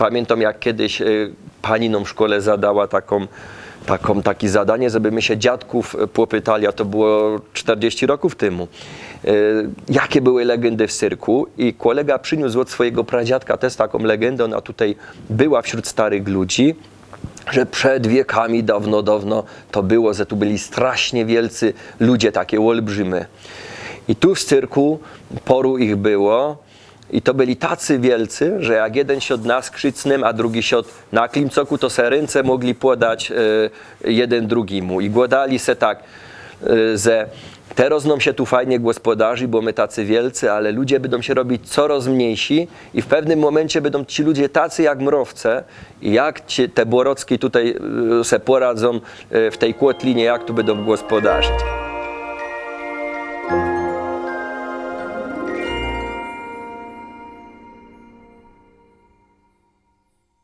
pamiętam jak kiedyś y, pani w szkole zadała taką, taką, takie zadanie, żeby my się dziadków y, popytali, a to było 40 roków temu, y, jakie były legendy w cyrku. I kolega przyniósł od swojego pradziadka też taką legendę, ona tutaj była wśród starych ludzi, że przed wiekami dawno, dawno to było, że tu byli strasznie wielcy ludzie, takie olbrzymy. I tu w cyrku poru ich było i to byli tacy wielcy, że jak jeden się od nas krzycnym, a drugi się od na klimcoku, to se ręce mogli podać e, jeden drugiemu. I głodali se tak, e, że teraz nam się tu fajnie gospodarzy, bo my tacy wielcy, ale ludzie będą się robić coraz mniejsi i w pewnym momencie będą ci ludzie tacy jak mrowce i jak ci, te Borocki tutaj e, se poradzą e, w tej kłotlinie, jak tu będą gospodarzyć.